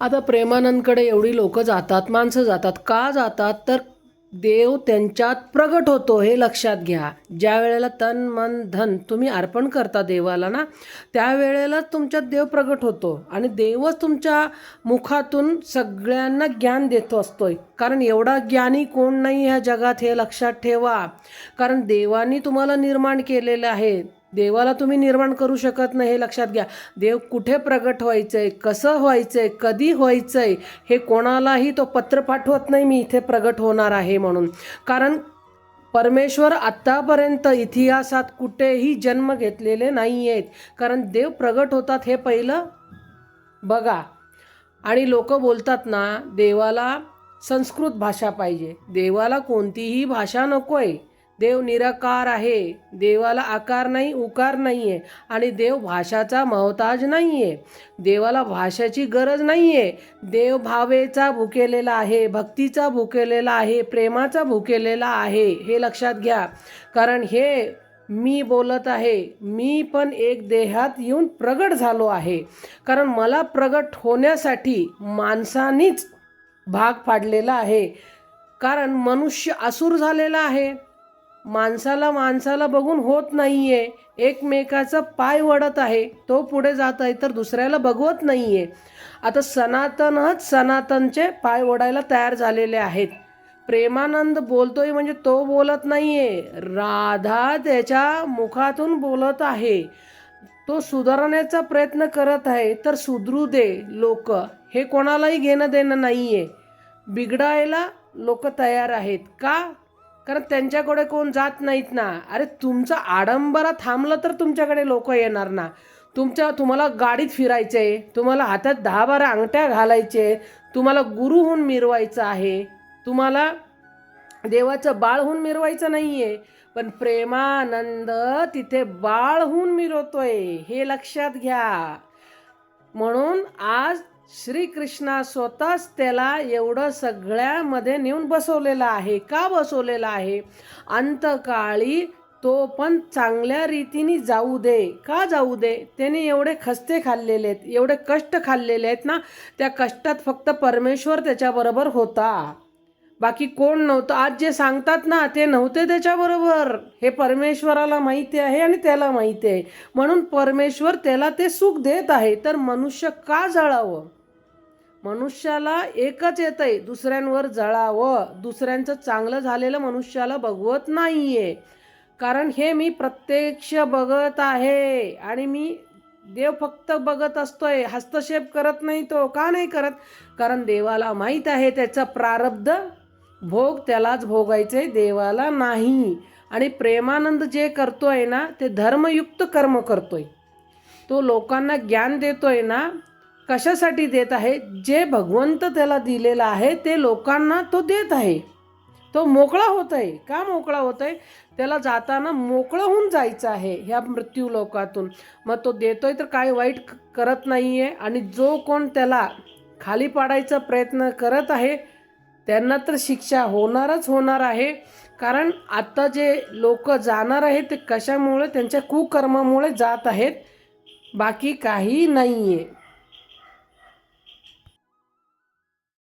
आता प्रेमानंदकडे एवढी लोक जातात माणसं जातात. का जातात? तर देव त्यांच्यात प्रगट होतो हे लक्षात घ्या. ज्या वेळेला तन मन धन तुम्ही अर्पण करता देवाला ना त्यावेळेलाच तुमच्यात देव प्रगट होतो. आणि देवच तुमच्या मुखातून सगळ्यांना ज्ञान देतो असतोय. कारण एवढा ज्ञानी कोण नाही ह्या जगात हे लक्षात ठेवा. कारण देवानी तुम्हाला निर्माण केलेलं आहे. देवाला तुम्ही निर्माण करू शकत नाही हे लक्षात घ्या. देव कुठे प्रगट आहे कसं व्हायचं आहे कधी व्हायचं आहे हे कोणालाही तो पत्र पाठवत नाही मी इथे प्रगट होणार आहे म्हणून. कारण परमेश्वर आत्तापर्यंत इतिहासात कुठेही जन्म घेतलेले नाही आहेत कारण देव प्रगट होतात हे पहिलं बघा. आणि लोक बोलतात ना देवाला संस्कृत भाषा पाहिजे. देवाला कोणतीही भाषा नको आहे देव निराकार आहे. देवाला आकार नाही उकार नाही आहे आणि देव भाषाचा महताज नाही आहे देवाला भाषाची गरज नाही आहे देव भावेचा भुकेलेला आहे भक्तीचा भुकेलेला आहे प्रेमाचा भुकेलेला आहे हे लक्षात घ्या. कारण हे मी बोलत आहे मी पण एक देहात येऊन प्रगट झालो आहे. कारण मला प्रगट होण्यासाठी माणसानीच भाग पाडलेला आहे. कारण मनुष्य असूर झालेला आहे. माणसाला माणसाला बघून होत नाहीये. एकमेकाचा पाय वडत आहे. तो पुढे जात आहे तर दुसऱ्याला बघवत नाहीये. आता सनातनच सनातनचे पाय ओढायला तयार झालेले आहेत. प्रेमानंद बोलतोय म्हणजे तो बोलत नाहीये. राधा त्याच्या मुखातून बोलत आहे. तो सुधारण्याचा प्रयत्न करत आहे तर सुधरू दे लोक. हे कोणालाही घेणं देणं नाहीये. बिघडायला लोक तयार आहेत. का? कारण त्यांच्याकडे कोण जात नाहीत ना. अरे तुमचा आडंबरा थांबलं तर तुमच्याकडे लोक येणार ना. तुमच्या तुम्हाला गाडीत फिरायचंय तुम्हाला हातात दहा बारा अंगठ्या घालायचे तुम्हाला गुरुहून मिरवायचं आहे तुम्हाला देवाचं बाळहून मिरवायचं नाही आहे पण प्रेमानंद तिथे बाळहून मिरवतोय हे लक्षात घ्या. म्हणून आज श्रीकृष्णा स्वतःच त्याला एवढं सगळ्यामध्ये नेऊन बसवलेलं आहे. का बसवलेलं आहे? अंतकाळी तो पण चांगल्या रीतीने जाऊ दे. का जाऊ दे? त्याने एवढे खस्ते खाल्लेले आहेत. एवढे कष्ट खाल्लेले आहेत ना त्या कष्टात फक्त परमेश्वर त्याच्याबरोबर होता. बाकी कोण नव्हतं? आज जे सांगतात ना ते नव्हते त्याच्याबरोबर. हे परमेश्वराला माहिती आहे आणि त्याला माहिती आहे. म्हणून परमेश्वर त्याला ते सुख देत आहे. तर मनुष्य का जळावं? मनुष्याला एकच येतंय आहे दुसऱ्यांवर जळावं. दुसऱ्यांचं चांगलं झालेलं मनुष्याला बघवत नाहीये. कारण हे मी प्रत्यक्ष बघत आहे आणि मी देव फक्त बघत असतोय. हस्तक्षेप करत नाही तो का नाही करत? कारण देवाला माहीत आहे त्याचं प्रारब्ध. भोग त्यालाच भोगायचे देवाला नाही. आणि प्रेमानंद जे करतोय ना ते धर्मयुक्त कर्म करतोय. तो लोकांना ज्ञान देतोय ना कशासाठी देत आहे? जे भगवंत त्याला दिलेलं आहे ते लोकांना तो देत आहे. तो मोकळा होत आहे. का मोकळा होत आहे? त्याला जाताना मोकळं होऊन जायचं आहे ह्या मृत्यू लोकातून. मग तो देतोय तर काय वाईट करत नाही आहे आणि जो कोण त्याला खाली पाडायचा प्रयत्न करत आहे त्यांना तर शिक्षा होणारच होणार आहे. कारण आता जे लोक जाणार आहेत ते कशामुळे? त्यांच्या कुकर्मामुळे जात आहेत. बाकी काही नाही आहे